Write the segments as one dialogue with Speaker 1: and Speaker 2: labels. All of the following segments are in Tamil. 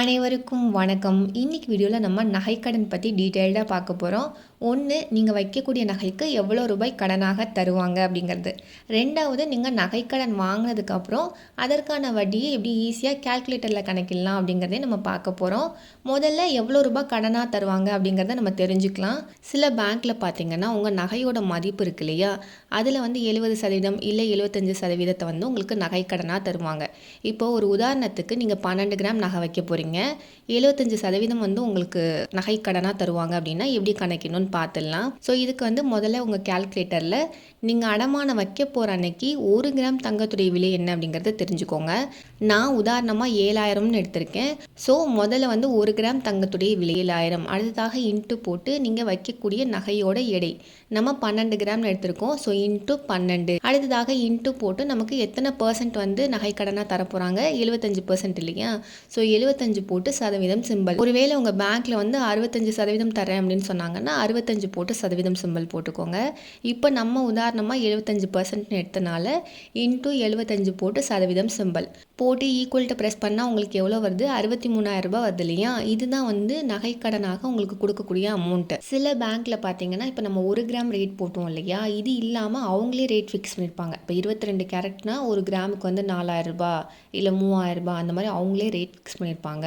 Speaker 1: அனைவருக்கும் வணக்கம். இன்றைக்கி வீடியோவில் நம்ம நகைக்கடன் பற்றி டீட்டெயில்டாக பார்க்க போகிறோம் ஒன்று நீங்கள் வைக்கக்கூடிய நகைக்கு எவ்வளோ ரூபாய் கடனாக தருவாங்க அப்படிங்கிறது. ரெண்டாவது நீங்கள் நகைக்கடன் வாங்கினதுக்கப்புறம் அதற்கான வட்டியை எப்படி ஈஸியாக கேல்குலேட்டரில் கணக்கிடலாம் அப்படிங்கிறதே நம்ம பார்க்க போகிறோம் முதல்ல எவ்வளோ ரூபாய் கடனாக தருவாங்க அப்படிங்கிறத நம்ம தெரிஞ்சுக்கலாம். சில பேங்க்கில் பார்த்தீங்கன்னா உங்கள் நகையோட மதிப்பு இருக்கு இல்லையா? அதில் வந்து எழுபது சதவீதம் இல்லை எழுபத்தஞ்சு சதவீதத்தை வந்து உங்களுக்கு நகைக்கடனாக தருவாங்க. இப்போது ஒரு உதாரணத்துக்கு நீங்கள் பன்னெண்டு கிராம் நகை வைக்க போகிறீங்க போகிறீங்க எழுபத்தஞ்சு சதவீதம் வந்து உங்களுக்கு நகை கடனாக தருவாங்க அப்படின்னா எப்படி கணக்கிடணும்னு பார்த்துடலாம் ஸோ இதுக்கு வந்து முதல்ல உங்கள் கேல்குலேட்டரில் நீங்கள் அடமானம் வைக்க போகிற அன்னைக்கு ஒரு கிராம் தங்கத்துடைய விலை என்ன அப்படிங்கிறத தெரிஞ்சுக்கோங்க. நான் உதாரணமாக ஏழாயிரம்னு எடுத்திருக்கேன். ஸோ முதல்ல வந்து ஒரு கிராம் தங்கத்துடைய விலை ஏழாயிரம். அடுத்ததாக இன்ட்டு போட்டு நீங்கள் வைக்கக்கூடிய நகையோட எடை. நம்ம பன்னெண்டு கிராம்னு எடுத்திருக்கோம். ஸோ இன்ட்டு பன்னெண்டு. அடுத்ததாக இன்ட்டு போட்டு நமக்கு எத்தனை பர்சன்ட் வந்து நகை கடனாக தரப்போகிறாங்க எழுபத்தஞ்சு பர்சன்ட் இல்லையா? ஸோ எழுபத்தஞ்சு போட்டு சதவீதம் சிம்பிள் ஒருவேளை உங்கள் பேங்க்கில் வந்து அறுபத்தஞ்சு சதவீதம் தரேன் அப்படின்னு சொன்னாங்கன்னா அறுபத்தஞ்சு போட்டு சதவீதம் சிம்பிள் போட்டுக்கோங்க. இப்போ நம்ம உதாரணமாக எழுபத்தஞ்சு பர்சன்ட்னு எடுத்தனால இன்ட்டு எழுபத்தஞ்சு போட்டு சதவீதம் சிம்பிள் போட்டு ஈக்குவல்ட்டு ப்ரெஸ் பண்ணால் உங்களுக்கு எவ்வளோ வருது? அறுபத்தி மூணாயிரம் ரூபாய் வருது இல்லையா? இதுதான் வந்து நகைக்கடனாக உங்களுக்கு கொடுக்கக்கூடிய அமௌண்ட்டு சில பேங்க்கில் பார்த்தீங்கன்னா இப்போ நம்ம ஒரு கிராம் ரேட் போட்டோம் இல்லையா? இது இல்லாமல் அவங்களே ரேட் ஃபிக்ஸ் பண்ணியிருப்பாங்க இப்போ இருபத்தி ரெண்டு கேரட்னா ஒரு கிராமுக்கு வந்து நாலாயிரம் ரூபாய் இல்லை மூவாயிரரூபா அந்த மாதிரி அவங்களே ரேட் ஃபிக்ஸ் பண்ணியிருப்பாங்க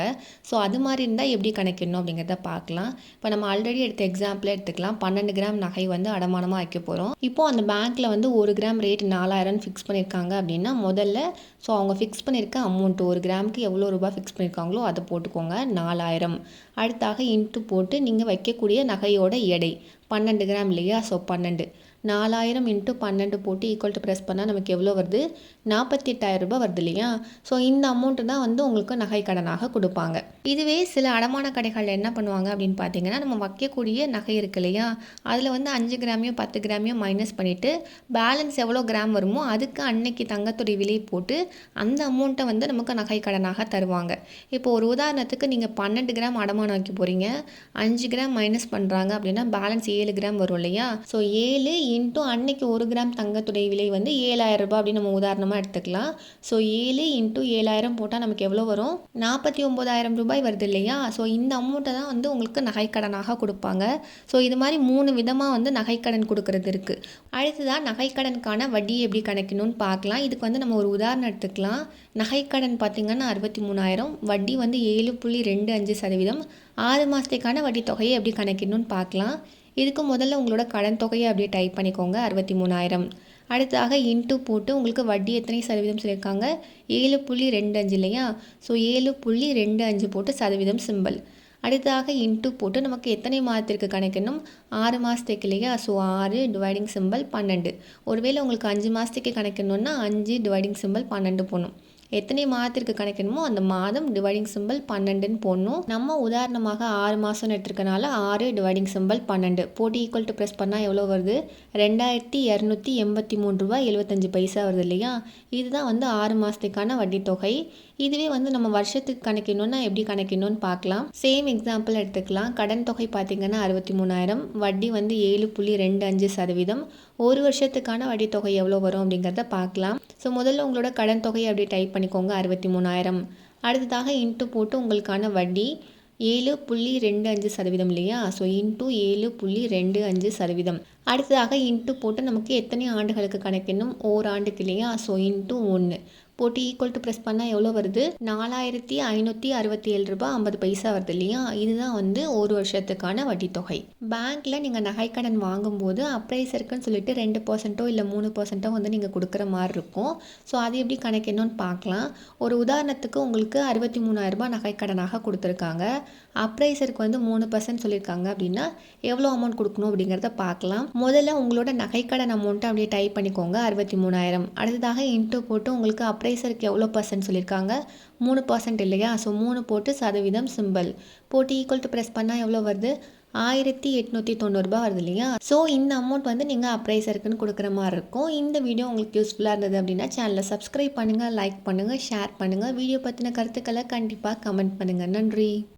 Speaker 1: ஸோ அது மாதிரி இருந்தால் எப்படி கணக்கிடணும் அப்படிங்கிறத பார்க்கலாம். இப்போ நம்ம ஆல்ரெடி எடுத்த எக்ஸாம்பிளே எடுத்துக்கலாம். பன்னெண்டு கிராம் நகை வந்து அடமானமாக வைக்க போகிறோம் இப்போது அந்த பேங்க்கில் வந்து ஒரு கிராம் ரேட் நாலாயிரம்னு ஃபிக்ஸ் பண்ணியிருக்காங்க அப்படின்னா முதல்ல ஸோ அவங்க ஃபிக்ஸ் பண்ணியிருக்க அமௌண்ட் ஒரு கிராமுக்கு எவ்வளோ ரூபாய் ஃபிக்ஸ் பண்ணியிருக்காங்களோ அதை போட்டுக்கோங்க நாலாயிரம். அடுத்தாக இன்ட்டு போட்டு நீங்கள் வைக்கக்கூடிய நகையோட எடை. பன்னெண்டு கிராம் இல்லையா? ஸோ பன்னெண்டு. நாலாயிரம் இன்ட்டு பன்னெண்டு போட்டு ஈக்குவல் டு ப்ரெஸ் பண்ணால் நமக்கு எவ்வளோ வருது? நாற்பத்தி எட்டாயிரம் ரூபாய் வருது இல்லையா? ஸோ இந்த அமௌண்ட்டு தான் வந்து உங்களுக்கு நகை கடனாக கொடுப்பாங்க. இதுவே சில அடமான கடைகளில் என்ன பண்ணுவாங்க அப்படின்னு பார்த்தீங்கன்னா நம்ம வைக்கக்கூடிய நகை இருக்கு இல்லையா? அதில் வந்து அஞ்சு கிராமையும் பத்து கிராமையும் மைனஸ் பண்ணிவிட்டு பேலன்ஸ் எவ்வளோ கிராம் வருமோ அதுக்கு அன்னைக்கு தங்கத்துடைய விலை போட்டு அந்த அமௌண்ட்டை வந்து நமக்கு நகை கடனாக தருவாங்க. இப்போ ஒரு உதாரணத்துக்கு நீங்கள் பன்னெண்டு கிராம் அடமானம் வைக்க போகிறீங்க அஞ்சு கிராம் மைனஸ் பண்ணுறாங்க அப்படின்னா பேலன்ஸ் ஏழு கிராம் வரும் இல்லையா? ஸோ ஏழு இன்ட்டு அன்னைக்கு ஒரு கிராம் தங்கத்துடைய விலை வந்து ஏழாயிரம் ரூபாய் அப்படின்னு நம்ம உதாரணமாக எடுத்துக்கலாம். ஸோ ஏழு இன்ட்டு ஏழாயிரம் போட்டால் நமக்கு எவ்வளோ வரும்? நாற்பத்தி ஒம்பதாயிரம் ரூபாய் வருது இல்லையா? ஸோ இந்த அமௌண்ட்டை தான் வந்து உங்களுக்கு நகைக்கடனாக கொடுப்பாங்க. ஸோ இது மாதிரி மூணு விதமாக வந்து நகைக்கடன் கொடுக்கறது இருக்குது அடுத்ததான் நகைக்கடனுக்கான வட்டி எப்படி கணக்கணும்னு பார்க்கலாம். இதுக்கு வந்து நம்ம ஒரு உதாரணம் எடுத்துக்கலாம். நகைக்கடன் பார்த்திங்கன்னா அறுபத்தி மூணாயிரம். வட்டி வந்து ஏழு புள்ளி ரெண்டு அஞ்சு சதவீதம். ஆறு மாதத்துக்கான வட்டி தொகையை எப்படி கணக்கிடணும்னு பார்க்கலாம். இதுக்கு முதல்ல உங்களோட கடன் தொகையை அப்படியே டைப் பண்ணிக்கோங்க. அறுபத்தி மூணாயிரம் அடுத்ததாக இன்ட்டு போட்டு உங்களுக்கு வட்டி எத்தனை சதவீதம் சொல்லியிருக்காங்க? ஏழு புள்ளி ரெண்டு அஞ்சு இல்லையா? ஸோ ஏழு புள்ளி ரெண்டு அஞ்சு போட்டு சதவீதம் சிம்பிள் அடுத்ததாக இன்ட்டு போட்டு நமக்கு எத்தனை மாதத்திற்கு கணக்கணும் ஆறு மாதத்துக்கு இல்லையா? ஸோ ஆறு டிவைடிங் சிம்பிள் பன்னெண்டு. ஒருவேளை உங்களுக்கு அஞ்சு மாதத்துக்கு கணக்கணுன்னா அஞ்சு டிவைடிங் சிம்பிள் பன்னெண்டு போகணும் எத்தனை மாதத்திற்கு கணக்கணுமோ அந்த மாதம் டிவைடிங் சிம்பிள் பன்னெண்டுன்னு போடணும். நம்ம உதாரணமாக ஆறு மாதம் எடுத்துருக்கனால ஆறு டிவைடிங் சிம்பிள் பன்னெண்டு. போட்டி ஈக்குவல் டு ப்ரெஸ் பண்ணால் எவ்வளோ வருது? ரெண்டாயிரத்தி இரநூத்தி எண்பத்தி மூணு ரூபாய் எழுபத்தஞ்சு பைசா வருது இல்லையா? இதுதான் வந்து ஆறு மாதத்துக்கான வட்டி தொகை இதுவே வந்து நம்ம வருஷத்துக்கு கணக்கணும்னா எப்படி கணக்கணும்னு பார்க்கலாம். சேம் எக்ஸாம்பிள் எடுத்துக்கலாம். கடன் தொகை பார்த்திங்கன்னா அறுபத்தி மூணாயிரம். வட்டி வந்து ஏழு புள்ளி ரெண்டு அஞ்சு சதவீதம். ஒரு வருஷத்துக்கான வட்டி தொகை எவ்வளோ வரும் அப்படிங்கிறத பார்க்கலாம். ஸோ முதல்ல உங்களோட கடன் தொகை அப்படி டைப் பண்ணிக்கோங்க அறுபத்தி மூணாயிரம் அடுத்ததாக இன்ட்டு போட்டு உங்களுக்கான வட்டி ஏழு புள்ளி ரெண்டு அஞ்சு சதவீதம் இல்லையா? ஸோ இன்ட்டு ஏழு புள்ளி ரெண்டு அஞ்சு சதவீதம். அடுத்ததாக இன்ட்டு போட்டு நமக்கு எத்தனை ஆண்டுகளுக்கு கணக்கினும் ஓராண்டுக்கு இல்லையா? ஸோ இன்ட்டு ஒன்று போட்டு ஈக்குவல் டு ப்ரெஸ் பண்ணால் எவ்வளோ வருது? நாலாயிரத்தி ஐநூற்றி அறுபத்தி ஏழு ரூபாய் ஐம்பது பைசா வருது இல்லையா? இதுதான் வந்து ஒரு வருஷத்துக்கான வட்டித்தொகை. பேங்க்கில் நீங்கள் நகைக்கடன் வாங்கும்போது அப்ரைசருக்குன்னு சொல்லிட்டு ரெண்டு பர்சன்ட்டோ இல்லை மூணு பர்சன்ட்டோ வந்து நீங்கள் கொடுக்குற மாதிரி இருக்கும். ஸோ அது எப்படி கணக்கணும்னு பார்க்கலாம். ஒரு உதாரணத்துக்கு உங்களுக்கு அறுபத்தி மூணாயிரரூபா நகைக்கடனாக கொடுத்துருக்காங்க. அப்ரைசருக்கு வந்து மூணு பர்சன்ட் சொல்லியிருக்காங்க அப்படின்னா எவ்வளோ அமௌண்ட் கொடுக்கணும் அப்படிங்கிறத பார்க்கலாம். முதல்ல உங்களோட நகைக்கடன் அமௌண்ட்டை அப்படியே டைப் பண்ணிக்கோங்க அறுபத்தி மூணாயிரம். அடுத்ததாக இன்ட்டு போட்டு உங்களுக்கு அப் அப்ரைசருக்கு எவ்வளோ பர்சன்ட் சொல்லியிருக்காங்க? மூணு பர்சன்ட் இல்லையா? ஸோ மூணு போட்டு சதவீதம் சிம்பிள் போட்டு ஈக்குவல் டு ப்ரெஸ் பண்ணால் எவ்வளோ வருது? ஆயிரத்தி எட்நூற்றி தொண்ணூறுபா வருது இல்லையா? ஸோ இந்த அமௌண்ட் வந்து நீங்கள் அப்ரைசருக்குன்னு கொடுக்குற மாதிரி இருக்கும். இந்த வீடியோ உங்களுக்கு யூஸ்ஃபுல்லாக இருந்தது அப்படின்னா சேனலை சப்ஸ்கிரைப் பண்ணுங்கள் லைக் பண்ணுங்கள் ஷேர் பண்ணுங்கள் வீடியோ பற்றின கருத்துக்களை கண்டிப்பாக கமெண்ட் பண்ணுங்கள் நன்றி.